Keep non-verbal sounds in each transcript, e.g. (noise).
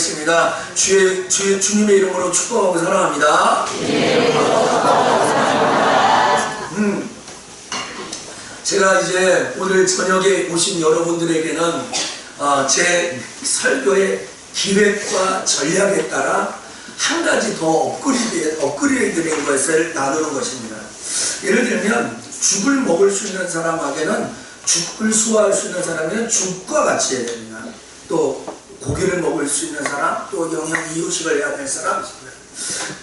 기도하겠습니다. 주의, 주의 주님의 이름으로 축복하고 사랑합니다. 음, 제가 이제 오늘 저녁에 오신 여러분들에게는 어, 제 설교의 기획과 전략에 따라 한 가지 더 업그레이드, 업그레이드된 것을 나누는 것입니다. 예를 들면 죽을 먹을 수 있는 사람에게는 죽을 소화할 수 있는 사람에게는 죽과 같이 해야 됩니다. 또 고기를 먹을 수 있는 사람, 또 영양 이유식을 해야 될 사람.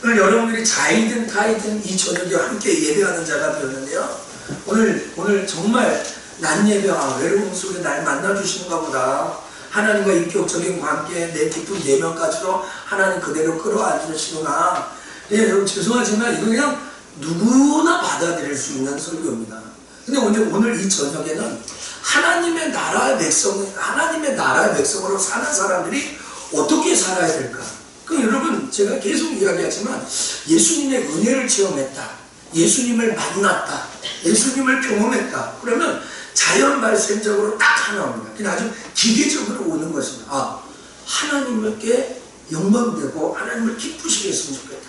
오늘 여러분들이 자이든 타이든 이 저녁에 함께 예배하는 자가 되었는데요. 오늘 오늘 정말 난 예배 아, 외로움 속에 날 만나 주시는가 보다. 하나님과 인격적인 관계 내 깊은 내면까지도 하나님 그대로 끌어안으시구나. 예, 여러분 죄송하지만 이거 그냥 누구나 받아들일 수 있는 설교입니다. 근데 오늘 오늘 이 저녁에는 하나님의 나라의 백성, 하나님의 나라의 백성으로 사는 사람들이 어떻게 살아야 될까? 그 여러분 제가 계속 이야기하지만 예수님의 은혜를 체험했다. 예수님을 만났다. 예수님을 경험했다. 그러면 자연 발생적으로 딱 하나 옵니다. 그냥 아주 기계적으로 오는 것입니다. 아, 하나님께 영광되고 하나님을 기쁘시게 했으면 좋겠다.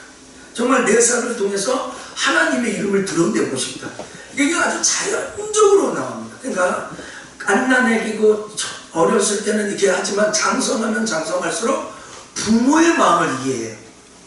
정말 내 삶을 통해서 하나님의 이름을 드러내고 싶다. 이게 아주 자연적으로 나옵니다. 그러니까 갓난애기고 어렸을 때는 이렇게 하지만 장성하면 장성할수록 부모의 마음을 이해해요.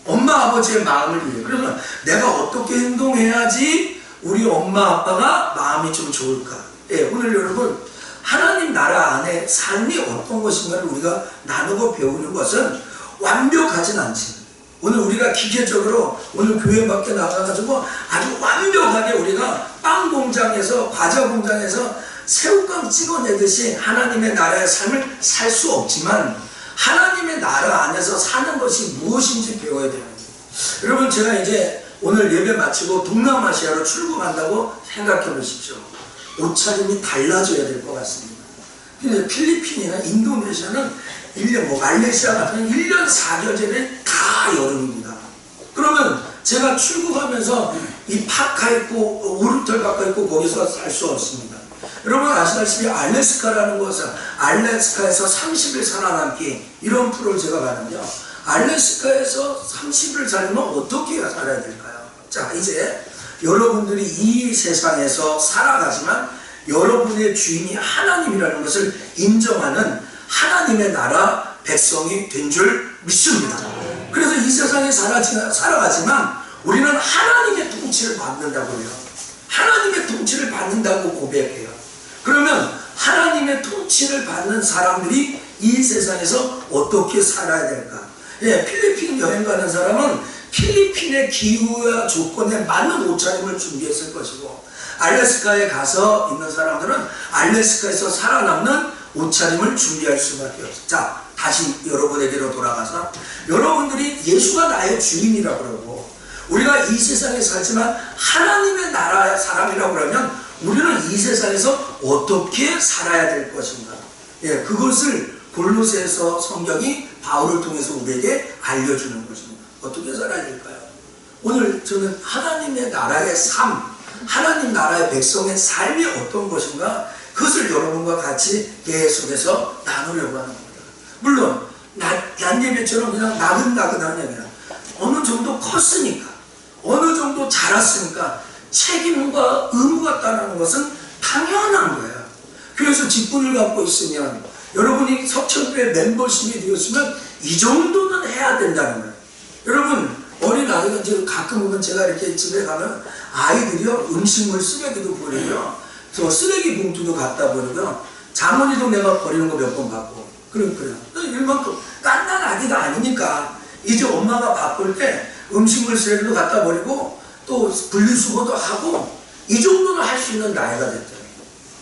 엄마 아버지의 마음을 이해해요. 그래서 내가 어떻게 행동해야지 우리 엄마 아빠가 마음이 좀 좋을까. 예, 오늘 여러분 하나님 나라 안에 삶이 어떤 것인가를 우리가 나누고 배우는 것은 완벽하진 않지. 오늘 우리가 기계적으로 오늘 교회 밖에 나가가지고 아주 완벽하게 우리가 빵 공장에서 과자 공장에서 새우깡 찍어내듯이 하나님의 나라의 삶을 살 수 없지만 하나님의 나라 안에서 사는 것이 무엇인지 배워야 돼요. 여러분 제가 이제 오늘 예배 마치고 동남아시아로 출국한다고 생각해 보십시오. 옷차림이 달라져야 될 것 같습니다. 근데 필리핀이나 인도네시아는 1년, 뭐 말레이시아 같은 1년 4개월째는 다 여름입니다. 그러면 제가 출국하면서 이 파카 입고 오르털 바꿔 입고 거기서 살 수 없습니다. 여러분 아시다시피 알래스카라는 것은 알래스카에서 30일 살아남기 이런 프로를 제가 가는데요. 알래스카에서 30일 살면 어떻게 살아야 될까요? 자 이제 여러분들이 이 세상에서 살아가지만 여러분의 주인이 하나님이라는 것을 인정하는 하나님의 나라 백성이 된 줄 믿습니다. 그래서 이 세상에 살아가지만 우리는 하나님의 통치를 받는다고 해요. 하나님의 통치를 받는다고 고백해요. 그러면 하나님의 통치를 받는 사람들이 이 세상에서 어떻게 살아야 될까? 예, 필리핀 여행 가는 사람은 필리핀의 기후와 조건에 맞는 옷차림을 준비했을 것이고 알래스카에 가서 있는 사람들은 알래스카에서 살아남는 옷차림을 준비할 수밖에 없어요. 자, 다시 여러분에게로 돌아가서 여러분들이 예수가 나의 주인이라고 그러고 우리가 이 세상에 살지만 하나님의 나라의 사람이라고 그러면 우리는 이 세상에서 어떻게 살아야 될 것인가? 예, 그것을 골로새서 성경이 바울을 통해서 우리에게 알려주는 것입니다. 어떻게 살아야 될까요? 오늘 저는 하나님의 나라의 삶, 하나님 나라의 백성의 삶이 어떤 것인가 그것을 여러분과 같이 계속해서 나누려고 하는 겁니다. 물론 난 예배처럼 그냥 나긋나긋한 얘기야. 어느 정도 컸으니까 어느 정도 자랐으니까 책임과 의무가 따르는 것은 당연한 거예요. 교회에서 직분을 갖고 있으면 여러분이 석천교회 멤버십이 되었으면 이 정도는 해야 된다는 거예요. 여러분 어린 아이가 이제 가끔 보면 제가 이렇게 집에 가면 아이들이요 음식물 쓰레기도 버리고요 저 쓰레기 봉투도 갖다 버리고요 장모니도 내가 버리는 거 몇 번 봤고 그럼 그래요 일만큼 깐난 아기가 아니니까 이제 엄마가 바쁠 때 음식물 쓰레기도 갖다 버리고 또 분리수거도 하고 이 정도는 할 수 있는 나이가 됐죠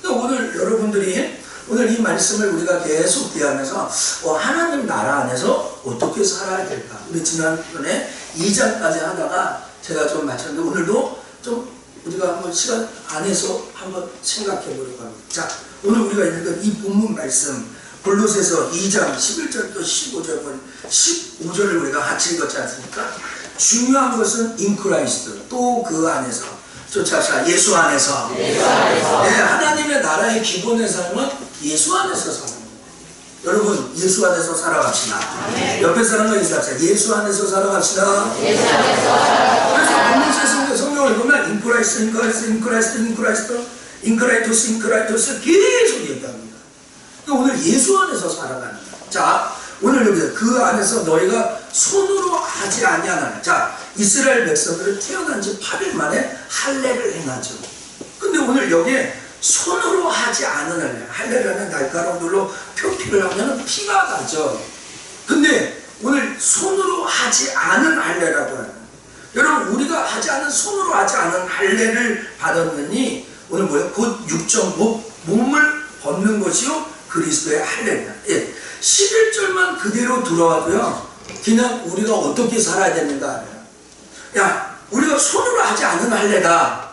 오늘 여러분들이 오늘 이 말씀을 우리가 계속 대하면서 어, 하나님 나라 안에서 어떻게 살아야 될까 우리 지난번에 2장까지 하다가 제가 좀 마쳤는데 오늘도 좀 우리가 한번 시간 안에서 한번 생각해 보려고 합니다. 자, 오늘 우리가 읽은 이 본문 말씀 골로새서 2장 11절부터 15절 15절을 우리가 같이 읽었지 않습니까? 중요한 것은 인 크라이스트 또 그 안에서 쫓아서 예수 안에서, 예수 안에서. 네, 하나님의 나라의 기본의 삶은 예수 안에서 사는 거예요. 여러분 예수 안에서 살아갑시다. 옆에 사람과 인사합시다. 예수 안에서 살아갑시다. 그래서 본문세 성경 성경을 보면 인크라이스트, 인크라이스트, 인크라이스트, 인크라이스트, 인크라이토스, 인크라이토스 계속 얘기합니다. 그러니까 오늘 예수 안에서 살아가는 거야. 자, 오늘 여기 그 안에서 너희가 손으로 하지 아니하나. 자, 이스라엘 백성들은 태어난 지 8일 만에 할례를 행하죠. 근데 오늘 여기에 손으로 하지 할례. 할례라는 돌로 표피를 하면 피가 나죠. 근데 오늘 손으로 하지 않은 할례라고 하는 여러분 우리가 하지 않은 손으로 하지 않은 할례를 받았느니 오늘 뭐예요? 곧 육정 목 몸을 벗는 것이요 그리스도의 할례입니다. 예. 11절만 그대로 들어와도요. 그냥 우리가 어떻게 살아야 되는가. 야 우리가 손으로 하지 않은 할례다.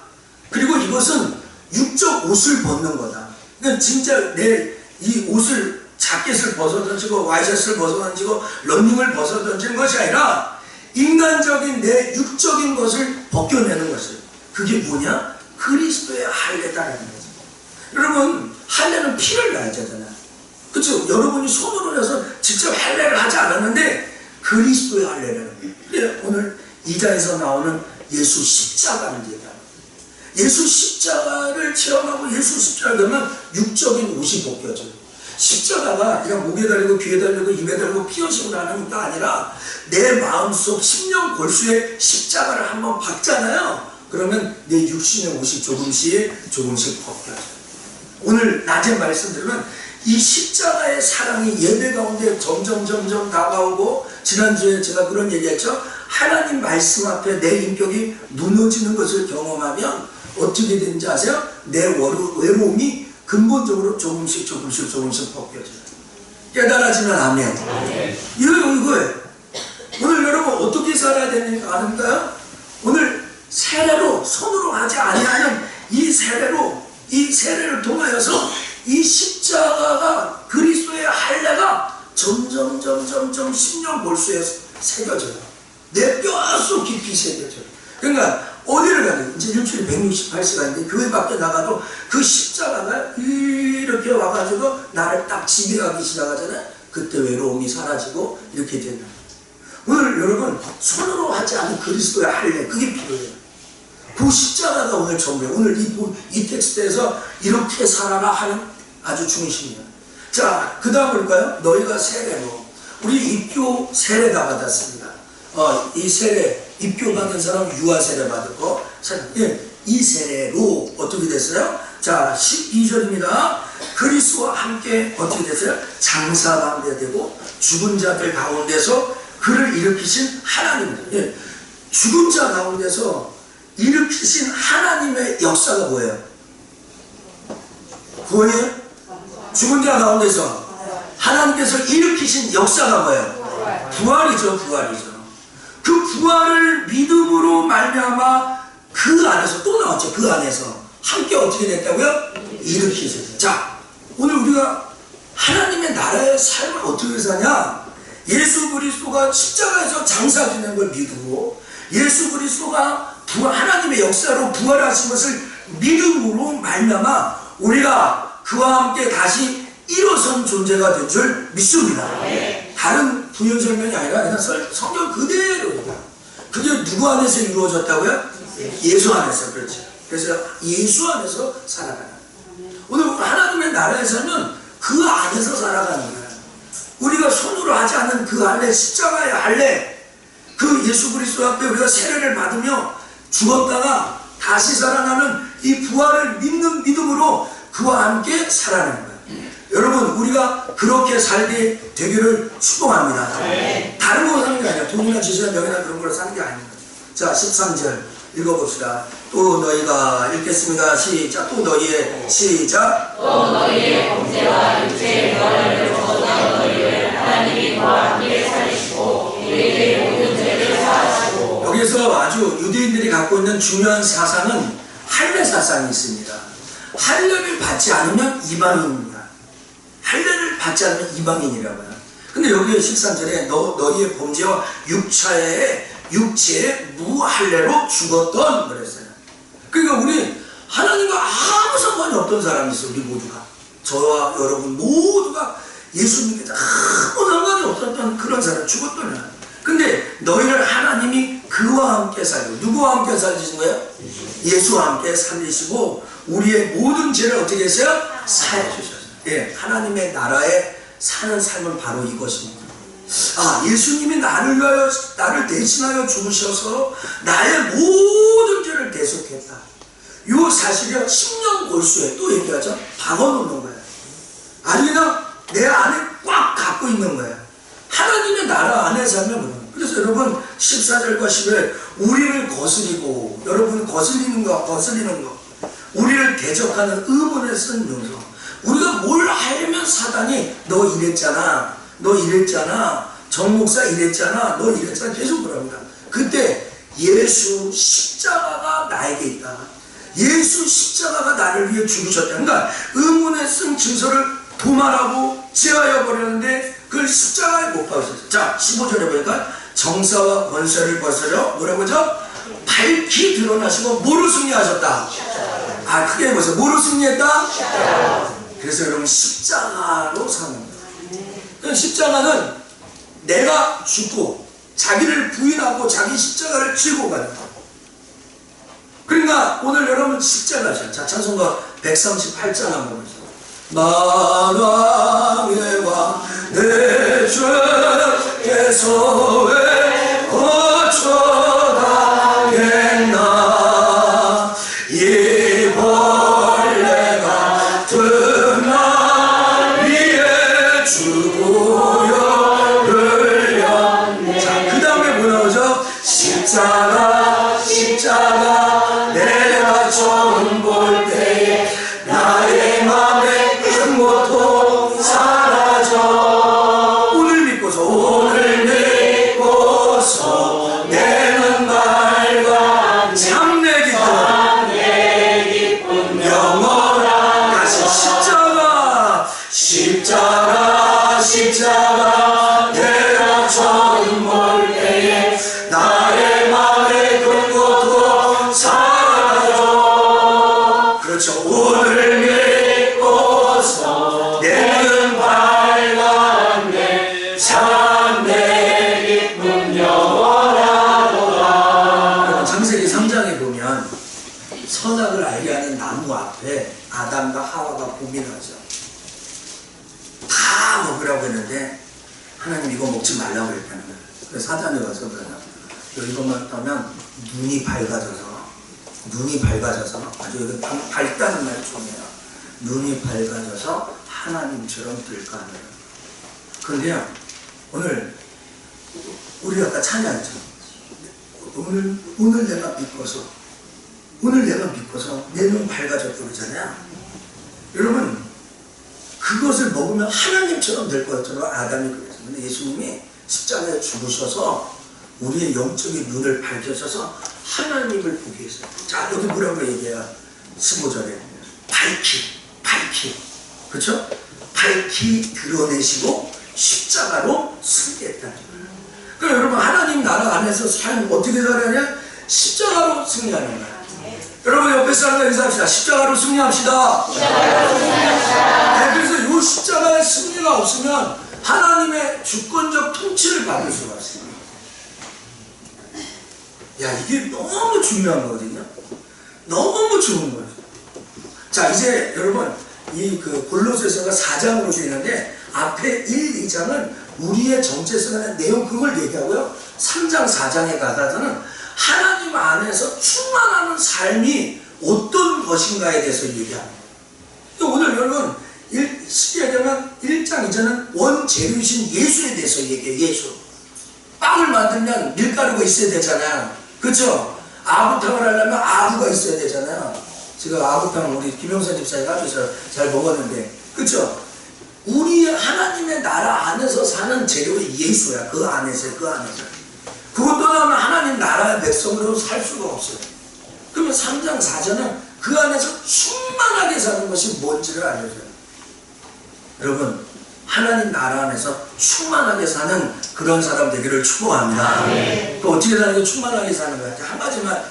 그리고 이것은 육적 옷을 벗는 거다. 그러니까 진짜 내 이 옷을 자켓을 벗어 던지고 와이셔츠를 벗어 던지고 런닝을 벗어 던지는 것이 아니라 인간적인 내 육적인 것을 벗겨내는 것을 그게 뭐냐? 그리스도의 할례다라는 거죠. 여러분 할례는 피를 나야 되잖아요. 그렇죠? 여러분이 손으로 해서 직접 할례를 하지 않았는데 그리스도의 할례라는 거예요. 오늘 이자에서 나오는 예수 십자가를 얘기합니다. 예수 십자가를 체험하고 예수 십자가를 되면 육적인 옷이 벗겨져요. 십자가가 그냥 목에 달리고 귀에 달리고 입에 달리고 피어시고 나는 것도 아니라 내 마음속 심령 골수에 십자가를 한번 박잖아요. 그러면 내 육신의 옷이 조금씩 조금씩 벗겨져요. 오늘 낮에 말씀드리면 이 십자가의 사랑이 예배 가운데 점점 점점 다가오고 지난주에 제가 그런 얘기했죠. 하나님 말씀 앞에 내 인격이 무너지는 것을 경험하면 어떻게 되는지 아세요? 내 외로- 외로움이 근본적으로 조금씩 조금씩 조금씩 벗겨져요. 깨달아지면 아멘. 이거 이거예요. 오늘 여러분 어떻게 살아야 되는지 아는가요? 오늘 세례로 손으로 하지 아니하는 이 세례로 이 세례를 통하여서 이 십자가가 그리스도의 할례가 점점 점점 점 심령 골수에 새겨져요. 내 뼈속 깊이 새겨져요. 그러니까 어디를 가든 이제 일주일에 168시간인데 교회 밖에 나가도 그 십자가가 이렇게 와가지고 나를 딱 지배하기 시작하잖아요. 그때 외로움이 사라지고 이렇게 된다. 오늘 여러분 손으로 하지 않은 그리스도의 할례 그게 필요해요. 그 십자가가 오늘 전부예요. 오늘 이, 부- 이 텍스트에서 이렇게 살아라 하는 아주 중심이에요. 자, 그 다음 볼까요? 너희가 세례로 우리 입교 세례가 받았습니다. 어, 이 세례 입교 받은 사람 유아 세례 받았고 자, 예, 이 세례로 어떻게 됐어요? 자, 12절입니다. 그리스와 함께 어떻게 됐어요? 장사방대 되고 죽은 자들 가운데서 그를 일으키신 하나님입니다. 예, 죽은 자 가운데서 일으키신 하나님의 역사가 뭐예요? 구원이에요? 죽은 자 가운데서 하나님께서 일으키신 역사가 뭐예요? 부활이죠, 부활이죠. 그 부활을 믿음으로 말미암아 그 안에서 또 나왔죠. 그 안에서 함께 어떻게 됐다고요? 일으키셨어요. 자, 오늘 우리가 하나님의 나라의 삶을 어떻게 사냐? 예수 그리스도가 십자가에서 장사 지낸 걸 믿고 예수 그리스도가 부- 하나님의 역사로 부활하신 것을 믿음으로 말미암아 우리가 그와 함께 다시 일어선 존재가 된 줄 믿습니다. 다른 부연 설명이 아니라 그냥 설- 성경 그대로예요. 그게 누구 안에서 이루어졌다고요? 예수 안에서 그렇죠. 그래서 예수 안에서 살아가는. 오늘 하나님의 나라에서는 그 안에서 살아가는 거예요. 우리가 손으로 하지 않는 그 할례 십자가의 할례 그 예수 그리스도 앞에 우리가 세례를 받으며 죽었다가 다시 살아나는 이 부활을 믿는 믿음으로 그와 함께 살아가는 거예요. 여러분 우리가 그렇게 살게 되기를 축복합니다. 다른 거 사는 게 아니라 돈이나 지시나 명예나 그런 걸 사는 게 아닙니다. 자 13절 읽어봅시다. 또 너희가 읽겠습니다. 시작. 또 너희의 시작. 여기서 아주 유대인들이 갖고 있는 중요한 사상은 할례 사상이 있습니다. 할례를 받지 않으면 이방인입니다. 할례를 받지 않으면 이방인이라고 해요. 근데 여기 13절에 너, 너희의 범죄와 육체의 육체의 무할례로 죽었던 그랬어요. 그러니까 우리 하나님과 아무 상관이 없던 사람이 있어요. 우리 모두가. 저와 여러분 모두가 예수 믿기 아무 상관이 없었던 그런 사람 죽었던 사람. 근데 너희를 하나님이 그와 함께 살고 누구와 함께 살리신 거예요? 예수와 함께 살리시고 우리의 모든 죄를 어떻게 했어요? 사해 주셨어요. 예, 하나님의 나라에 사는 삶은 바로 이것입니다. 아, 예수님이 나를 위하여, 나를 대신하여 죽으셔서 나의 모든 죄를 대속했다. 요 사실이 10년 골수에 또 얘기하죠. 박아놓는 거예요. 아니, 그냥 내 안에 꽉 갖고 있는 거예요. 하나님의 나라 안에 살면. 그래서 여러분, 14절과 10절, 우리를 거스리고, 여러분 거슬리는 거, 거슬리는 거, 우리를 대적하는 의문에 쓴 명성. 우리가 뭘 알면 사단이 너 이랬잖아. 너 이랬잖아. 정 목사 이랬잖아. 너 이랬잖아. 계속 그럽니다. 그때 예수 십자가가 나에게 있다. 예수 십자가가 나를 위해 죽으셨다. 그러니까 의문에 쓴 증서를 도말하고 제하여 버렸는데 그걸 십자가에 못 박으셨어요. 자, 15절에 보니까 정사와 권세를 벗으려 뭐라고 하죠? 밝히 드러나시고 뭐로 승리하셨다? 아, 크게 해보세요. 뭐로 승리했다? 그래서 여러분 십자가로 사는 거예요. 그 십자가는 내가 죽고 자기를 부인하고 자기 십자가를 쥐고 가는 거예요. 그러니까 오늘 여러분 십자가죠. 자, 찬송가 138장 한번 보세요. 만왕의 왕내 주께서 왜 거쳐 눈이 밝아져서 하나님처럼 될까 하는 그런데요 오늘 우리 아까 찬양했죠. 오늘 오늘 내가 믿고서 오늘 내가 믿고서 내 눈 밝아졌다고 그러잖아요. 여러분 그것을 먹으면 하나님처럼 될 거였잖아요. 아담이 그랬어요. 근데 예수님이 십자가에 죽으셔서 우리의 영적인 눈을 밝혀셔서 하나님을 보게 했어요. 자 여기 뭐라고 얘기해요? 15절에 밝히 밝히 그렇죠? 밝히 드러내시고 십자가로 승리했다는 거예요. 그러니까 여러분 하나님 나라 안에서 삶 어떻게 살아야 십자가로 승리하는 거예요. 여러분 옆에 사람과 인사합시다. 십자가로 승리합시다. 네, 그래서 이 십자가의 승리가 없으면 하나님의 주권적 통치를 받을 수가 없습니다. 야 이게 너무 중요한 거거든요. 너무 좋은 거예요. 자 이제 여러분 이 그 골로새서가 4장으로 되어 있는데 앞에 1, 2장은 우리의 정체성의 내용 그걸 얘기하고요. 3장, 4장에 가서는 하나님 안에서 충만하는 삶이 어떤 것인가에 대해서 얘기합니다. 그러니까 오늘 여러분 1, 시기에 되면 1장, 2장은 원재료이신 예수에 대해서 얘기해요. 예수. 빵을 만들면 밀가루가 있어야 되잖아요. 그렇죠? 아구탕을 하려면 아구가 있어야 되잖아요. 지금 아구탕 우리 김영선 집사님 아주 잘 먹었는데 그렇죠? 우리 하나님의 나라 안에서 사는 재료가 예수야. 그 안에서 그 안에서. 그것 떠나면 하나님 나라의 백성으로 살 수가 없어요. 그러면 3장 4장은 그 안에서 충만하게 사는 것이 뭔지를 알려줘요. 여러분 하나님 나라 안에서 충만하게 사는 그런 사람 되기를 축복합니다. 또 어떻게 사는 게 충만하게 사는 거야? 한 가지만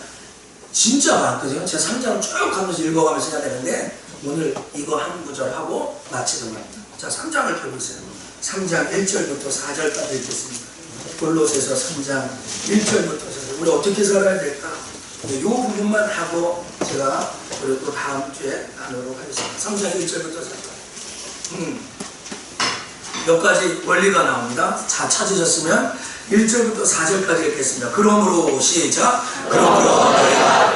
진짜 많거든요. 제가 3장을 쭉 하면서 읽어가면서 해야 되는데 오늘 이거 한 구절 하고 마치는 겁니다. 자 3장을 펴보세요. 3장 1절부터 4절까지 읽겠습니다. 골로새서 3장 1절부터 4절. 우리 어떻게 살아야 될까? 이 부분만 하고 제가 그리고 또 다음 주에 나누도록 하겠습니다. 3장 1절부터 4절. 음. 몇 가지 원리가 나옵니다. 자, 찾으셨으면 1절부터 4절까지 읽겠습니다. 그러므로 시작. 그러므로 너희가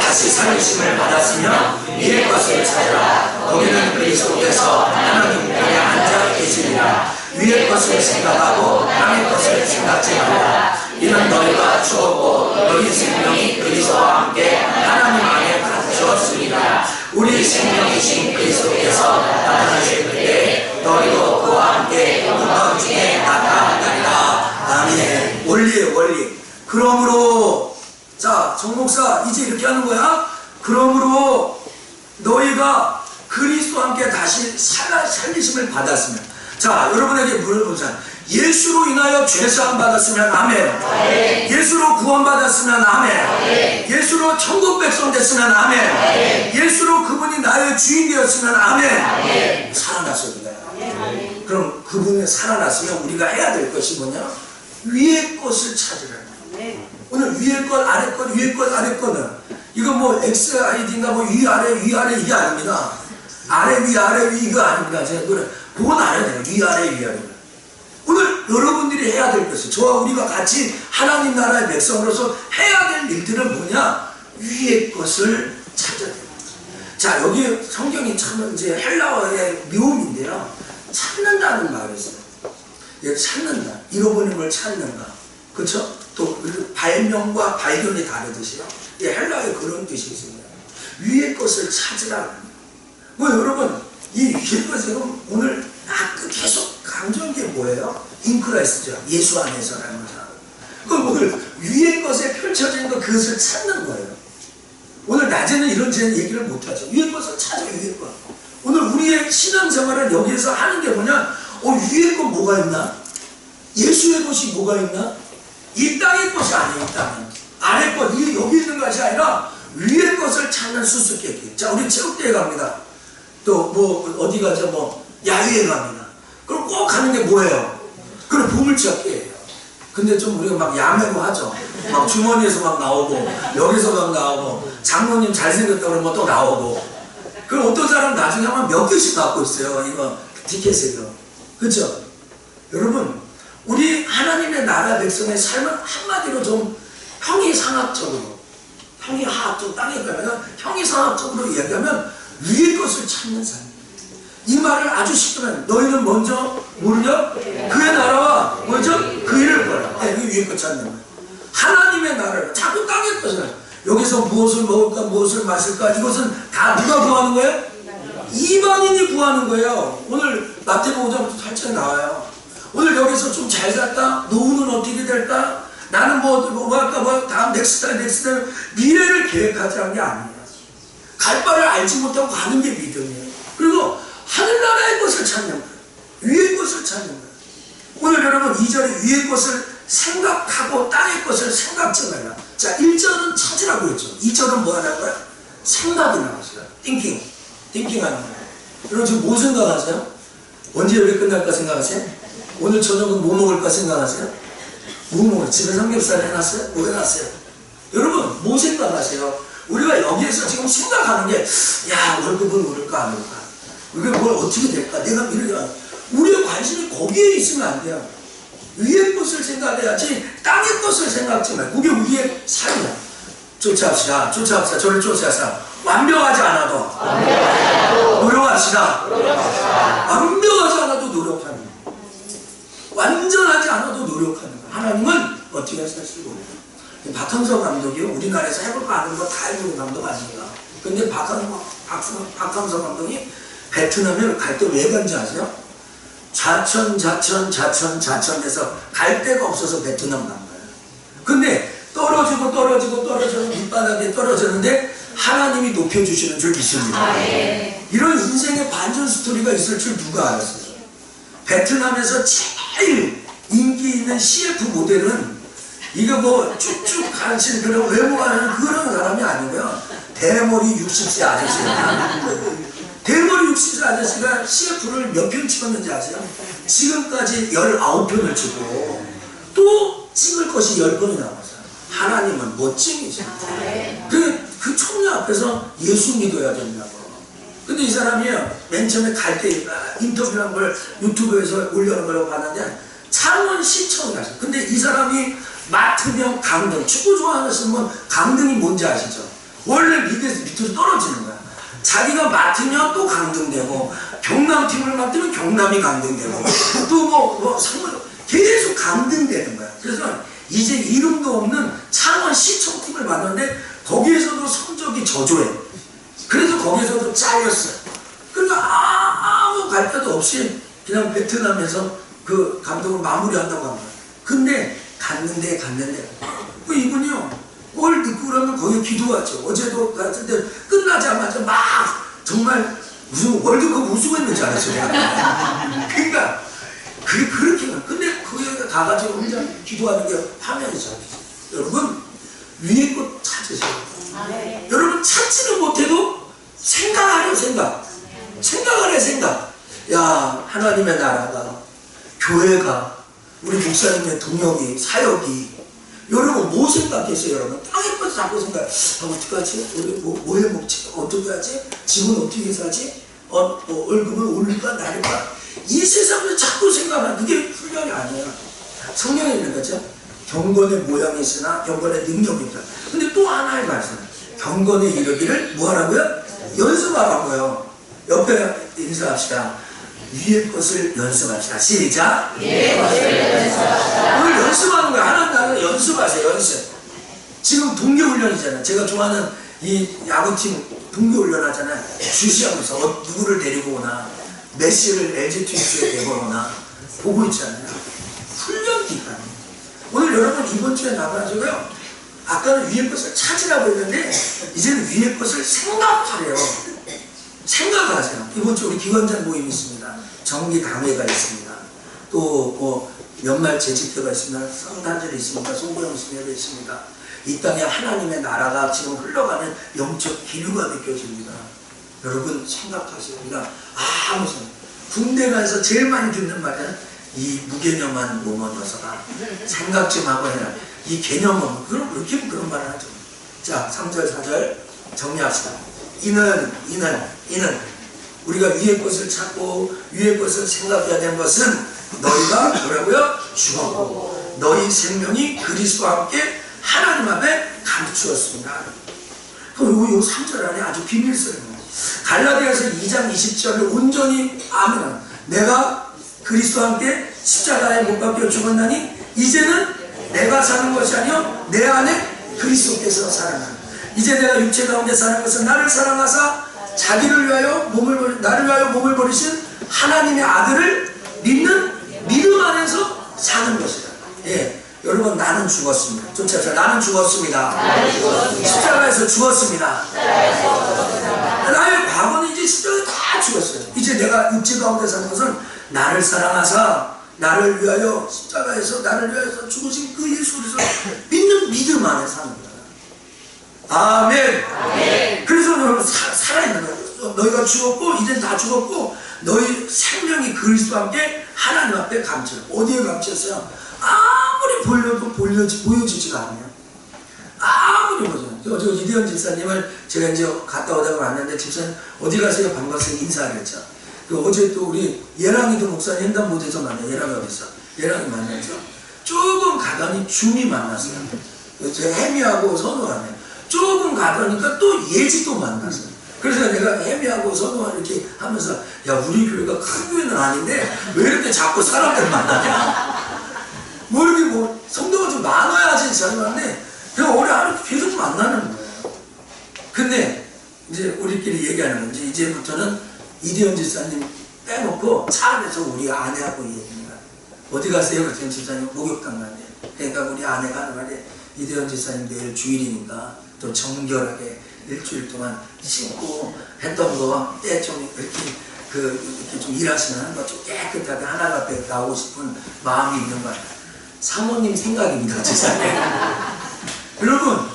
다시 살리심을 받았으며 이의 것을 찾으라. 거기는 그리스도께서 하나님 편에 앉아 계시리라. 위의 것을 생각하고 땅의 것을 생각지 말라. 이는 너희가 죽었고 너희 생명이 그리스도와 함께 하나님 안에 갇혔으니라. 우리 생명이신 그리스도께서 나타나실 그때 너희도 그와 함께 영광 중에 나타나리라. 아멘. 원리의 원리. 그러므로 자 정 목사 이제 이렇게 하는 거야. 그러므로 너희가 그리스도와 함께 다시 살아 살리심을 받았으면 자 여러분에게 물어보자. 예수로 인하여 죄사함 받았으면 아멘. 예수로 구원 받았으면 아멘. 예수로 천국 백성 됐으면 아멘. 예수로 그분이 나의 주인 되었으면 아멘. 살아났어야 돼요. 그럼 그분이 살아났으면 우리가 해야 될 것이 뭐냐? 위의 것을 찾으라. 오늘 위의 것, 아래 것, 위의 것, 아래 것은 이거 뭐 XID인가 뭐 위아래, 위아래 이게 아닙니다. 아래, 위, 아래, 위 이거 아닙니다. 제가 그래. 그건 알아야 돼요. 위아래, 위아래. 오늘 여러분들이 해야 될 것이 저와 우리가 같이 하나님 나라의 백성으로서 해야 될 일들은 뭐냐? 위의 것을 찾아야 돼요. 자, 여기 성경이 참 이제 헬라어의 묘음인데요. 찾는다는 말이 있어요. 예, 찾는다. 잃어버린 걸 찾는다. 그렇죠? 또 발명과 발견이 다르듯이요. 예, 헬라의 그런 뜻이 있습니다. 위의 것을 찾으라. 뭐 여러분 이 위의 것을 오늘 아, 계속 강조한 게 뭐예요? 인크라이스죠. 예수 안에서라는 거죠. 오늘 위의 것에 펼쳐진 거 그것을 찾는 거예요. 오늘 낮에는 이런 제 얘기를 못하죠. 위의 것을 찾아 위의 것. 오늘 우리의 신앙생활을 여기에서 하는 게 뭐냐? 어, 위의 것 뭐가 있나? 예수의 것이 뭐가 있나? 이 땅의 것이 아니에요, 이 땅은. 아래 것, 이 여기 있는 것이 아니라 위의 것을 찾는 수수께끼. 자, 우리 체육대회 갑니다. 또 뭐 어디 가죠? 뭐 야유회 갑니다. 그럼 꼭 가는 게 뭐예요? 그럼 보물찾기예요. 근데 좀 우리가 막 야매고 하죠. 막 주머니에서 막 나오고 여기서 막 나오고 장모님 잘생겼다 그러면 또 나오고. 그럼 어떤 사람 나중에 하면 몇 개씩 갖고 있어요. 이거 티켓을요. 그렇죠? 여러분 우리 하나님의 나라 백성의 삶은 한마디로 좀 형이상학적으로 형이하학적 땅에 가면 형이상학적으로 이야기하면 위의 것을 찾는 삶. 이 말을 아주 쉽게 하면 너희는 먼저 모르냐? 그의 나라와 먼저 그 일을 보라. 네, 이 위의 것 찾는 거예요. 하나님의 나라를 자꾸 땅의 것을 여기서 무엇을 먹을까 무엇을 마실까 이것은 다 누가 구하는 거예요? 이방인이 구하는 거예요. 오늘 마태복음 8장 나와요. 오늘 여기서 좀 잘 살까? 노후는 어떻게 될까? 나는 뭐, 뭐, 뭐 할까? 뭐, 다음 넥스트 달, 넥스트 달, 미래를 계획하지 않은 게 아니에요. 갈 바를 알지 못하고 가는 게 믿음이에요. 그리고 하늘나라의 것을 찾는 거예요. 위의 것을 찾는 거예요. 오늘 여러분 2절에 위의 것을 생각하고 땅의 것을 생각지 말라. 자, 1절은 찾으라고 했죠. 2절은 뭐 거야? 생각이 나왔어요. thinking. thinking 하는 거예요. 여러분 지금 뭐 생각하세요? 언제 여기 끝날까 생각하세요? 오늘 저녁은 뭐 먹을까 생각하세요? 뭐 먹어요? 집에 삼겹살 해놨어요? 뭐 해놨어요? 여러분 뭐 생각하세요? 우리가 여기에서 지금 생각하는 게 야 월급은 오를까 안 오를까 이게 뭘 어떻게 될까 내가 이러냐 우리의 관심이 거기에 있으면 안 돼요 위의 것을 생각해야지 땅의 것을 생각지 말고 그게 우리의 삶이야 쫓아합시다 쫓아합시다 저를 쫓아서 완벽하지 않아도 노력합시다 완벽하지 않아도 노력하는 거 완전하지 않아도 노력하는 거 하나님은 어떻게 하시고 박항서 감독이 우리나라에서 해볼까 하는 거 다 해보는 감독 아닙니까? 근데 박항, 박수, 박항서 감독이 베트남에 갈 때 왜 간지 아세요? 자천, 자천, 자천, 자천해서 갈 데가 없어서 베트남 간 거예요. 근데 떨어지고 떨어지고 떨어지고 밑바닥에 떨어졌는데 하나님이 높여주시는 줄 믿습니다. 이런 인생의 반전 스토리가 있을 줄 누가 알았어요? 베트남에서 제일 인기 있는 CF 모델은 이거 뭐 쭉쭉 가르치는 그런 외모하는 그런 사람이 아니고요. 대머리 60세 아저씨예요. 대머리 류시스 아저씨가 CF를 몇 편 찍었는지 아세요? 지금까지 19편을 찍고 또 찍을 것이 10편이 남았어요. 하나님은 멋쟁이죠. 그, 그 청년 앞에서 예수 믿어야 된다고. 근데 이 사람이요, 맨 처음에 갈 때 인터뷰한 걸 유튜브에서 올려놓은 걸 봤는데 창원 시청 갔어요. 근데 이 사람이 맡으면 강등, 축구 좋아하시는 분 강등이 뭔지 아시죠? 원래 밑에서 밑으로 떨어지는 거야. 자기가 맡으면 또 강등되고 경남팀을 맡으면 경남이 강등되고 또 뭐 뭐 상관 계속 강등되는 거야. 그래서 이제 이름도 없는 창원 시청팀을 만났는데 거기에서도 성적이 저조해. 그래서 거기서도 잘렸어요. 그러니까 아, 아무 갈 데도 없이 그냥 베트남에서 그 감독을 마무리한다고 합니다. 근데 갔는데 갔는데 그 이분이요 뭘 듣고 그러면 거기 기도하죠. 어제도 같은데 끝나자마자 막 정말 무슨 월드컵 우승했는 줄 알았어요. (laughs) 그러니까 그 그렇게 근데 거기 가가지고 혼자 기도하는 게 화면이 잡히죠. 여러분 위에 것 찾으세요. 여러분 찾지는 못해도 생각하려 생각. 생각하려 생각. 야 하나님의 나라가 교회가 우리 목사님의 동역이 사역이. 여러분 뭐 생각했어요 여러분? 땅에 빠져 자꾸 생각. 아 어떡하지? 우리 뭐, 뭐 해먹지? 어떻게 하지? 집은 어떻게 사지? 어, 뭐 월급은 올릴까 나릴까 이 세상을 자꾸 생각하는 그게 훈련이 아니에요 성경에 있는 거죠 경건의 모양이 있으나 경건의 능력이 있다 근데 또 하나의 말씀 경건에 이르기를 뭐하라고요? 연습하라고요. 옆에 인사합시다. 위의 것을 연습합시다. 시작. 위의 것을 연습합시다. 오늘 연습하는 거야. 하나님 연습하세요. 연습. 지금 동계훈련이잖아요. 제가 좋아하는 이 야구팀 동계훈련 하잖아요. 주시하면서 어, 누구를 데리고 오나 메시를 LG 트윈스에 내보거나 보고 있잖아요. 훈련 기간. 오늘 여러분 이번 주에 나가지고요. 아까는 위의 것을 찾으라고 했는데 이제는 위의 것을 생각하래요. 생각하세요. 이번 주 우리 기관장 모임이 있습니다. 정기 강회가 있습니다. 또 뭐 연말 재직회가 있습니다. 성단절이 있습니다. 송구영 스님이 있습니다. 이 땅에 하나님의 나라가 지금 흘러가는 영적 기류가 느껴집니다. 여러분 생각하세요. 우리가 아무 생각. 군대 가서 제일 많이 듣는 말은 이 무개념한 몸은 녀석아 생각 좀 하고 해라. 이 개념은 그럼 그렇게 그런 말을 하죠. 자, 3절, 4절 정리합시다. 이는 이는 이는 우리가 위의 것을 찾고 위의 것을 생각해야 되는 것은 너희가 뭐라고요? 죽었고 너희 생명이 그리스도와 함께 하나님 앞에 감추었습니다. 그럼 요, 요 3절 안에 아주 비밀스러워요. 갈라디아서 2장 20절을 온전히 아멘. 내가 그리스도와 함께 십자가에 못 박혀 죽었나니 이제는 내가 사는 것이 아니요 내 안에 그리스도께서 살아나. 이제 내가 육체 가운데 사는 것은 나를 사랑하사 자기를 위하여 몸을 나를 위하여 몸을 버리신 하나님의 아들을 믿는 믿음 안에서 사는 것이다. 예. 여러분 나는 죽었습니다. 쫓아서 나는 죽었습니다. 십자가에서 죽었습니다. 나의 과거는 이제 십자가에 다 죽었어요. 이제 내가 육체 가운데 사는 것은 나를 사랑하사 나를 위하여 십자가에서 나를 위하여 죽으신 그 예수 그리스도 믿는 믿음 안에 사는 거야. 아멘. 그래서 여러분 사- 살아 있는 거야. 너희가 죽었고 이제 다 죽었고 너희 생명이 그리스도와 함께 하나님 앞에 감춰. 어디에 감췄어요? 아무리 보여도 보여지, 보여지지가 않아요. 아무리 보죠. 저, 저 이대현 집사님을 제가 이제 갔다 오다가 왔는데 집사님 어디 가세요? 반갑습니다. 인사를 했죠. 그 어제 또 우리 예랑이도 목사님 횡단 못해서 만나요. 예랑이 어딨어? 예랑이 만났죠. 조금 가더니 줌이 만났어요. 제가 해미하고 선우하네. 조금 가더니까 또 예지도 만났어요. 그래서 내가 해미하고 선우와 이렇게 하면서 야 우리 교회가 큰 교회는 아닌데 왜 이렇게 자꾸 사람들 만나냐? 뭐 이렇게 뭐 성도가 좀 많아야지 잘 만네. 그냥 올해 하루 계속 만나는 거예요. 근데 이제 우리끼리 얘기하는 건지 이제부터는 이대현 집사님 빼놓고 차 안에서 우리 아내하고 얘기합니다. 어디 가세요? 그랬더니 집사님 목욕탕 가네. 그러니까 우리 아내가 하는 말이 이대현 집사님 내일 주일이니까 또 정결하게 일주일 동안 씻고 했던 거 때 좀 이렇게 그 이렇게 좀 일하시는 거좀 깨끗하게 앞에 나오고 싶은 마음이 있는 거예요. 사모님 생각입니다, 집사님. (laughs) 여러분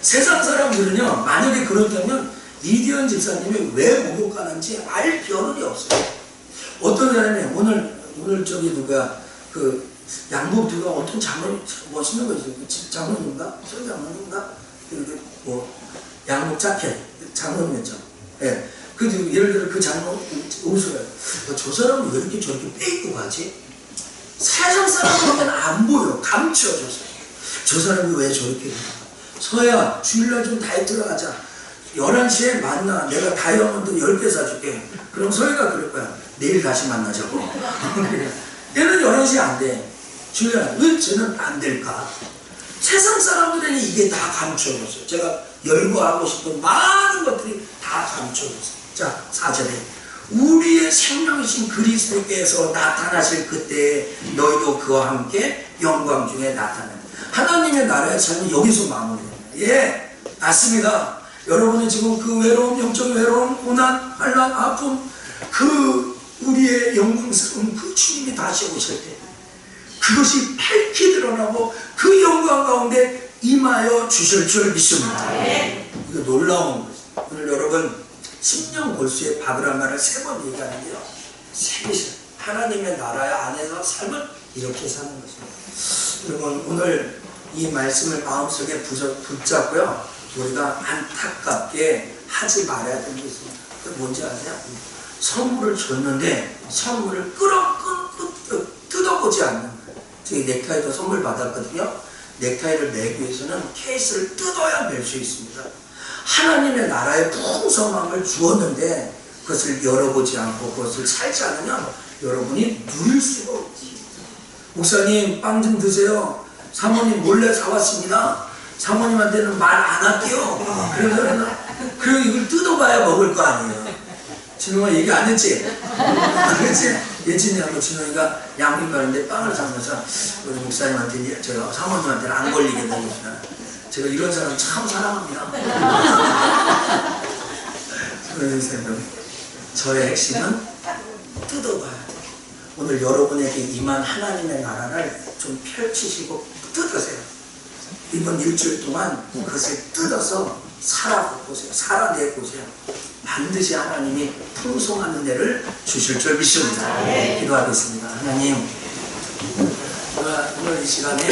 세상 사람들은요 만약에 그렇다면 이디언 집사님이 왜 목욕하는지 알 겨를이 없어요. 어떤 사람이 오늘 오늘 저기 누가 그 양복 누가 어떤 장로 멋있는 거죠. 그집 장로인가? 저 장로인가? 그, 뭐 양복 자켓 장로였죠. 예. 그 예를 들어 그 장로 옷을 어, 저 사람은 왜 이렇게 저렇게 빼입고 가지? 세상 사람들은 안 보여. 감춰져서. 저 사람이 왜 저렇게? 서야 주일날 좀 다이어트를 하자. 11시에 만나. 내가 다이아몬드 10개 사줄게. 그럼 서희가 그럴 거야. 내일 다시 만나자고. (laughs) 얘는 11시에 안 돼. 주일날 왜 쟤는 안 될까? 세상 사람들에는 이게 다 감춰졌어요. 제가 열거하고 싶은 많은 것들이 다 감춰졌어요. 자, 4절에 우리의 생명이신 그리스도께서 나타나실 그때 너희도 그와 함께 영광 중에 나타나. 하나님의 나라의 삶은 여기서 마무리됩니다. 예, 맞습니다. 여러분이 지금 그 외로움, 영적 외로움, 고난, 환란, 아픔, 그 우리의 영광스러운 그 주님이 다시 오실 때 그것이 밝히 드러나고 그 영광 가운데 임하여 주실 줄 믿습니다. 이거 놀라운 거죠. 오늘 여러분 10년 골수의 바브라마를 세 번 얘기하는데요. 세계시 하나님의 나라 안에서 삶을 이렇게 사는 것입니다. 여러분 오늘 이 말씀을 마음속에 붙잡고요. 우리가 안타깝게 하지 말아야 되는 게 있습니다. 뭔지 아세요? 선물을 줬는데 선물을 끊, 뜯어보지 않는 거예요. 저희 넥타이도 선물 받았거든요. 넥타이를 매기 위해서는 케이스를 뜯어야 멜수 있습니다. 하나님의 나라의 풍성함을 주었는데 그것을 열어보지 않고 그것을 살지 않으면 여러분이 누릴 수가 없지. 목사님 빵 좀 드세요. 사모님 몰래 사왔습니다. 사모님한테는 말 안 할게요. 그러면 그리고 이걸 뜯어봐야 먹을 거 아니에요. 진호가 얘기 안 했지? 안 했지? 예진이하고 진호이가 양림 가는데 빵을 사면서 우리 목사님한테 제가 사모님한테는 안 걸리게 먹었어요. 제가 이런 사람 참 사랑합니다. 그래서 저의 핵심은 뜯어봐야 돼요. 오늘 여러분에게 임한 하나님의 나라를 좀 펼치시고 뜯으세요. 이번 일주일 동안 그것을 뜯어서 살아보세요. 살아내보세요. 반드시 하나님이 풍성한 은혜를 주실 줄 믿습니다. 기도하겠습니다. 하나님, 오늘- 오늘 이 시간에